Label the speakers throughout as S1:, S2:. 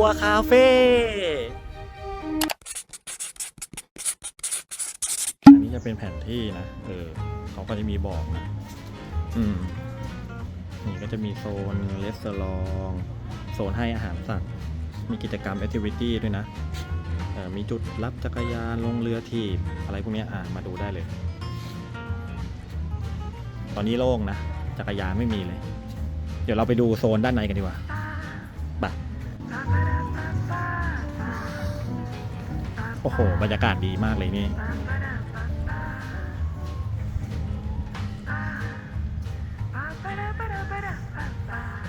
S1: วคาเฟ่อันนี้จะเป็นแผนที่นะ เออเขาก็จะมีบอกนะ อืม นี่ก็จะมีโซนเลสซอลองโซนให้อาหารสัตว์ มีกิจกรรมแอคทิวิตี้ด้วยนะ เออมีจุดรับจักรยานลงเรือทีบอะไรพวกนี้อ่ามาดูได้เลย ตอนนี้โล่งนะ จักรยานไม่มีเลย เดี๋ยวเราไปดูโซนด้านในกันดีกว่า อ้โห บรรยากาศดีมากเลยนี่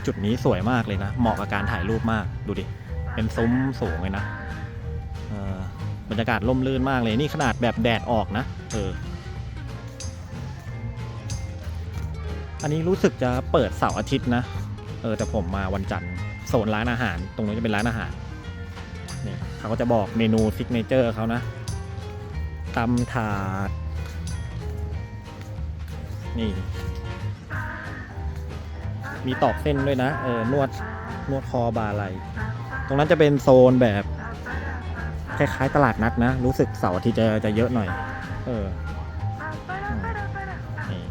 S1: จุดนี้สวยมากเลยนะ เหมาะกับการถ่ายรูปมาก ดูดิ เป็นซุ้มสูงเลยนะบรรยากาศร่มรื่นมากเลย นี่ขนาดแบบแดดออกนะ เออ อันนี้รู้สึกจะเปิดเสาร์อาทิตย์นะ เออ แต่ผมมาวันจันทร์ โซนร้านอาหาร ตรงนู้นจะเป็นร้านอาหาร เขาก็จะบอกเมนูซิกเนเจอร์เขานะตำถาด นี่ มีตอกเส้นด้วยนะ เออนวดนวดคอบาไหลตรงนั้นจะเป็นโซนแบบคล้ายๆตลาดนัดนะ รู้สึกเสาร์อาทิตย์จะจะเยอะหน่อย เออนี่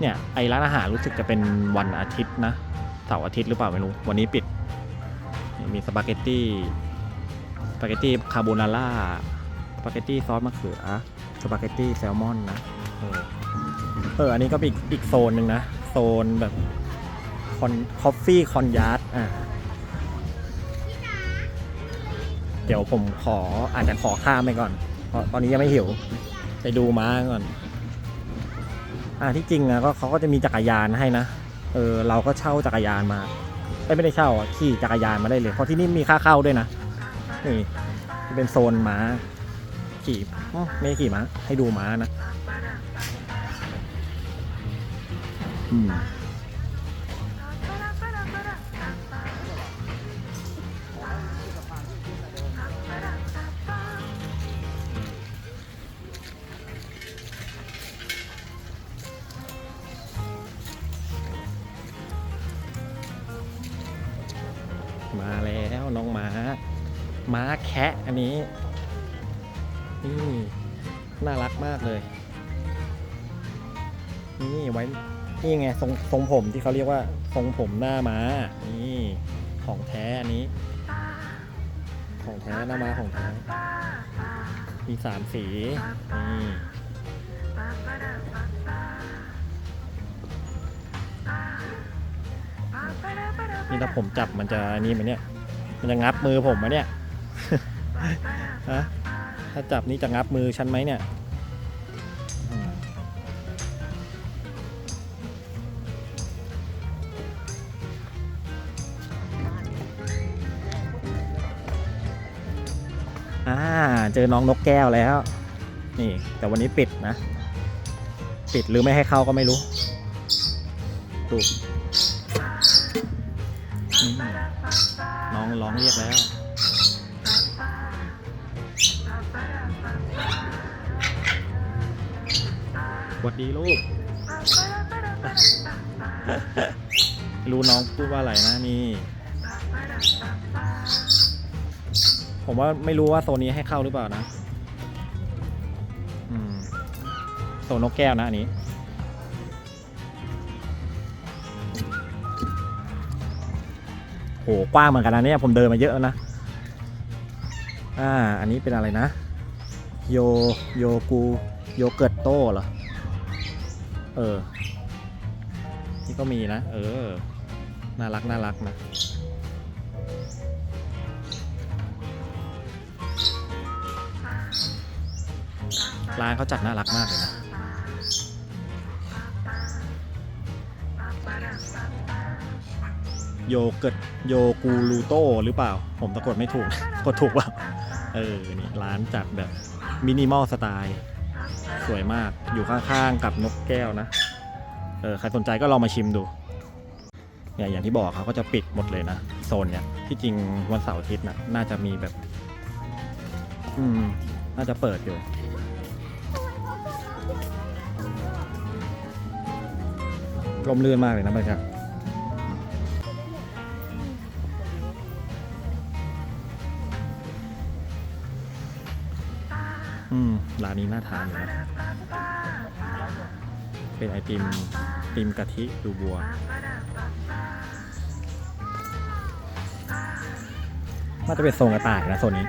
S1: เนี่ยไอร้านอาหารรู้สึกจะเป็นวันอาทิตย์นะเสาร์อาทิตย์หรือเปล่าไม่รู้ วันนี้ปิด มีสปาเกตตี้สปาเกตตี้คาโบนาร่าสปาเกตตี้ซอสมะเขือสปาเกตตี้แซลมอนนะเออเอออันนี้ก็เป็นอีกอีกโซนหนึ่งนะ โซนแบบคอนคอฟฟี่คอนยาร์ดอะเดี๋ยวผมขออาจจะขอข้ามไปก่อน เพราะตอนนี้ยังไม่หิว ไปดูม้าก่อน อ่าที่จริงนะก็เขาก็จะมีจักรยานให้นะ เออเราก็เช่าจักรยานมา ไอ้ไม่ได้เช่าอะขี่จักรยานมาได้เลย เพราะที่นี่มีค่าเข้าด้วยนะนี่เป็นโซนม้า ขี่ไม่ขี่ม้าให้ดูม้านะ อืม ม้าแคะอันนี้ นี่ น่ารักมากเลย นี่ไว้ นี่ไงทรงทรงผมที่เขาเรียกว่าทรงผมหน้าม้า นี่ ของแท้อันนี้ ของแท้หน้าม้าของแท้ มีสามสี นี่นี่ถ้าผมจับมันจะนี่ไหมเนี่ย มันจะงับมือผมไหมเนี่ย ฮะถ้าจับนี่จะงับมือฉันไหมเนี่ยอ่าเจอน้องนกแก้วแล้ว นี่ แต่วันนี้ปิดนะ ปิดหรือไม่ให้เข้าก็ไม่รู้ดูน้องร้องเรียกแล้ว สวัสดีลูก รู้น้องพูดว่าอะไรนะนี่ ผมว่าไม่รู้ว่าโซนนี้ให้เข้าหรือเปล่านะอืมโซนนกแก้วนะอันนี้โหกว้างเหมือนกันนะเนี่ยผมเดินมาเยอะแล้วนะ อ่า อันนี้เป็นอะไรนะ โย โยกู โยเกิร์ตโต้เหรอ เออ นี่ก็มีนะ เออ น่ารักน่ารักนะ ร้านเขาจัดน่ารักมากเลยนะ โยเกิร์ตโยกูรูโต้หรือเปล่า ผมสะกดไม่ถูก กดถูกเปล่า เออ นี่ร้านจัดแบบมินิมอลสไตล์ สวยมากอยู่ข้างๆกับนกแก้วนะเออใครสนใจก็ลองมาชิมดูเนี่ยอย่างที่บอกเขาก็จะปิดหมดเลยนะโซนเนี่ยที่จริงวันเสาร์อาทิตย์นะน่าจะมีแบบ อืม น่าจะเปิดอยู่ร่มรื่นมากเลยนะบรรยากาศ อืมร้านนี้น่าทานอยู่นะ เป็นไอติมติมกะทิดูบัว น่าจะเป็นโซนกระต่ายนะโซนนี้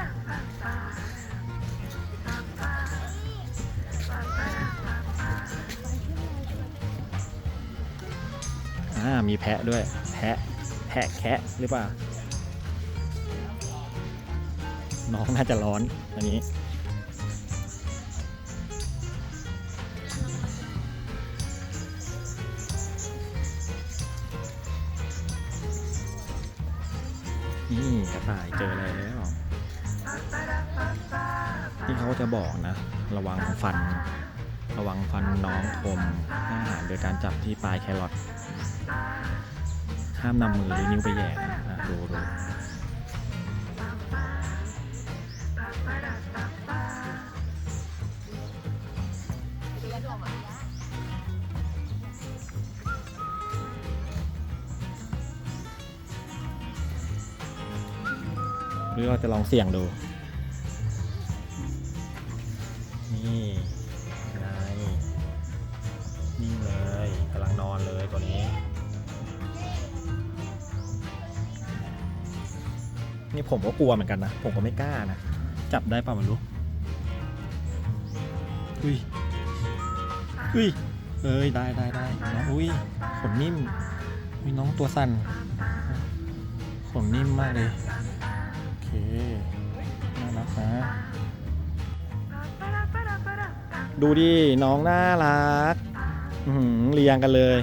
S1: อ่า มีแพะด้วย แพะ แพะแคะหรือเปล่า น้องน่าจะร้อนอันนี้ นี่กระต่ายเจอแล้วที่เขาจะบอกนะ ระวังฟัน ระวังฟันน้องคมห้อาหารโดยการจับที่ปลายแครอทห้ามนำมือหรือนิ้วไปแหย่นะดูดู หรือเราจะลองเสี่ยงดู นี่ไงนิ่งเลยกำลังนอนเลยตัวนี้ นี่ผมก็กลัวเหมือนกันนะ ผมก็ไม่กล้านะ จับได้ป่ะไมันรู้อุ้ยอุ้ยเอ้ยได้ได้ได้น้องอุ้ยขนนิ่มมีน้องตัวสั่นขนนิ่มมากเลยโอเค น่ารักนะดูดิน้องน่ารักเรียงกันเลย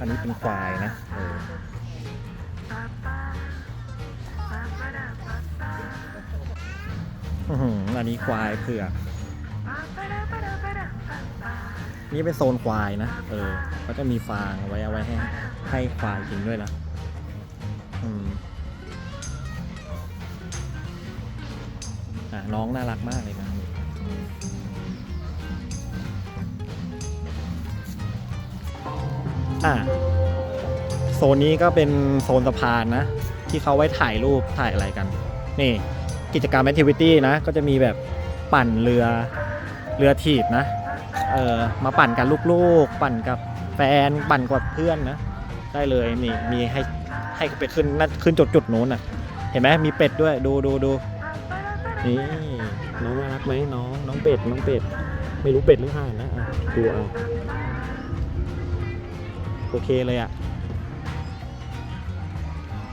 S1: อันนี้เป็นควายนะเอออื้อหืออันนี้ควายเผือกนี่เป็นโซนควายนะ เออ ก็จะมีฟางไว้เอาไว้ให้ให้ควายกินด้วยนะอืมอะน้องน่ารักมากเลยนะ อะโซนนี้ก็เป็นโซนสะพานนะ ที่เขาไว้ถ่ายรูปถ่ายอะไรกัน นี่กิจกรรมแอคทิวิตี้นะ ก็จะมีแบบปั่นเรือเรือถีบนะ เออมาปั่นกับลูกๆ ปั่นกับแฟน ปั่นกับเพื่อนนะ ได้เลยนี่มีให้ให้ไปขึ้นนั่นขึ้นจุดจุดๆนู้นน่ะ เห็นไหมมีเป็ดด้วยดูดูดูนี่น้องน่ารักไหมน้องน้องเป็ดน้องเป็ด ไม่รู้เป็ดหรือห่านนะอะดูเอา โอเคเลยอะ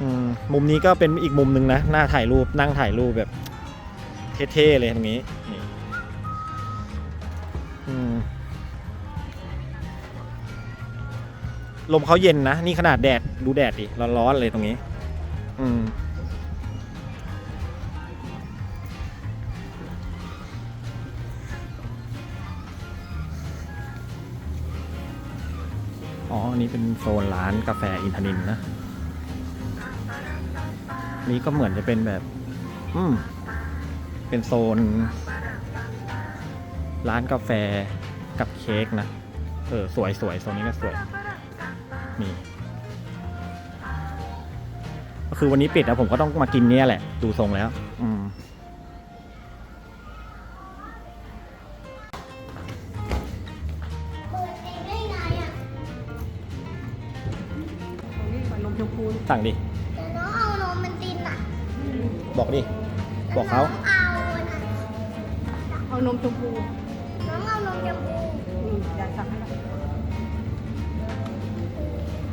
S1: อืมมุมนี้ก็เป็นอีกมุมหนึ่งนะหน้าถ่ายรูปนั่งถ่ายรูปแบบเท่ๆเลยตรงนี้นี่ลมเขาเย็นนะ นี่ขนาดแดด ดูแดดดิร้อนๆเลยตรงนี้ อืม นี้เป็นโซนร้านกาแฟอินทนินนะ นี่ก็เหมือนจะเป็นแบบ อืม เป็นโซน ร้านกาแฟกับเค้กนะ เออ สวยสวยโซนนี้ก็สวย นี่ ก็คือวันนี้ปิดแล้วผมก็ต้องมากินเนี่ยแหละ ดูทรงแล้ว อืม
S2: ชมพู
S1: สั่งดิ
S3: แต่น้องเอานมมันตินอะ
S1: บอกดิ บอกเขา
S3: น้องเอานะ
S2: เอานมชมพู
S3: น้องเอานมชมพู
S2: อืมอยากสั่งให้เรา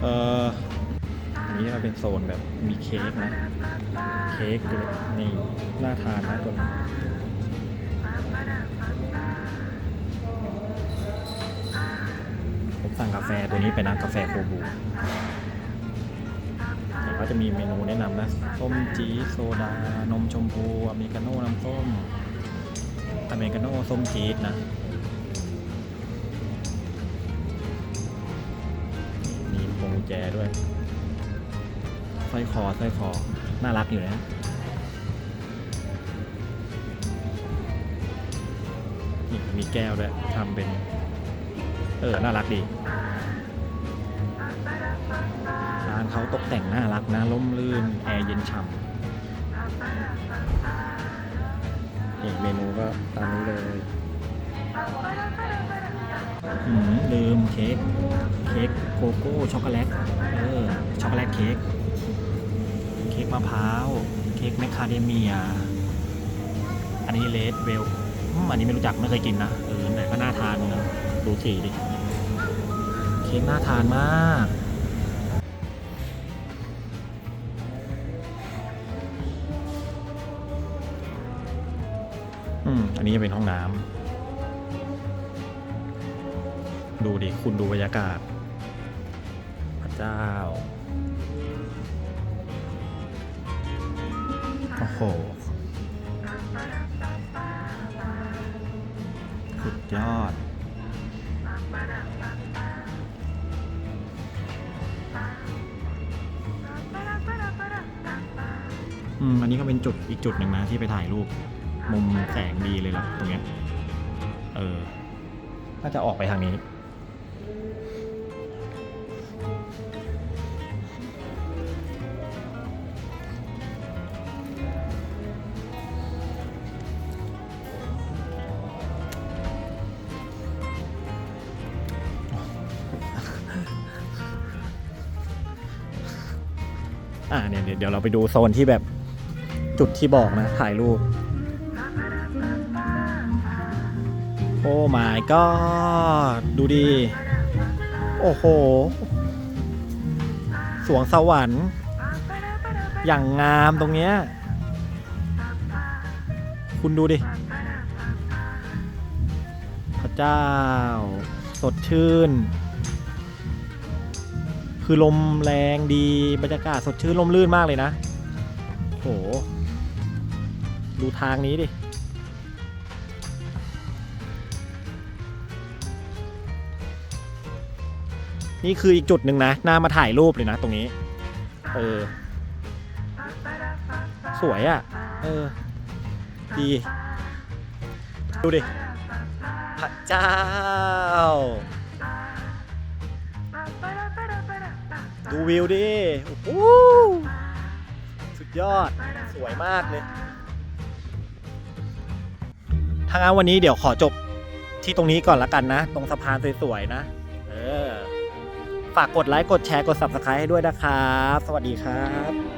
S1: เอออันนี้เราเป็นโซนแบบมีเค้กนะ เค้กด้วยนี่น่าทานนะตัวนี้ผมสั่งกาแฟตัวนี้เป็นนะกาแฟโคบู เดี๋ยวก็จะมีเมนูแนะนำนะ ส้มจี๊โซดา นมชมพูอเมริกาโน่น้ำส้มอเมริกาโน่ส้มจี๊ดนะมีพวงแจด้วยสร้อยคอสร้อยคอ น่ารักอยู่นะนี่มีแก้วด้วยทำเป็น เออ น่ารักดี เขาตกแต่งน่ารักนะร่มรื่น แอร์เย็นฉ่ำนี่เมนูก็ตามนี้เลยอืมลืมเค้ก เค้กโกโก้ช็อกโกแลต เออ ช็อกโกแลตเค้ก เค้กมะพร้าว เค้กแมคคาเดเมีย อันนี้เลดเวลอืมอันนี้ไม่รู้จักไม่เคยกินนะ เออแต่ก็น่าทานนะดูสีดิ เค้กน่าทานมาก นนี้จะเป็นห้องน้ำ ดูดิ คุณดูบรรยากาศ พระเจ้า โอ้โห สุดยอด อืม อันนี้ก็เป็นจุดอีกจุดหนึ่งนะที่ไปถ่ายรูป มุมแสงดีเลยล่ะตรงเนี้ย เออน่าจะออกไปทางนี้ อ่าเนี่ยเดี๋ยวเราไปดูโซนที่แบบจุดที่บอกนะ ถ่ายรูป โอ้ my god ดูดี โอ้โห สวงสวรรค์ อย่างงามตรงเนี้ย คุณดูดิ พระเจ้า สดชื่น คือลมแรงดี บรรยากาศสดชื่นลมลื่นมากเลยนะ โห ดูทางนี้ดิ นี่คืออีกจุดหนึ่งนะน่ามาถ่ายรูปเลยนะตรงนี้ เออ สวยอะ่ะ เออ ดี ดูดิพระเจ้า ดูวิวดิโอ้โหสุดยอด สวยมากเลยถ้างั้นวันนี้เดี๋ยวขอจบที่ตรงนี้ก่อนละกันนะ ตรงสะพานสวยๆนะ ฝากกดไลค์กดแชร์กด subscribe ให้ด้วยนะครับ สวัสดีครับ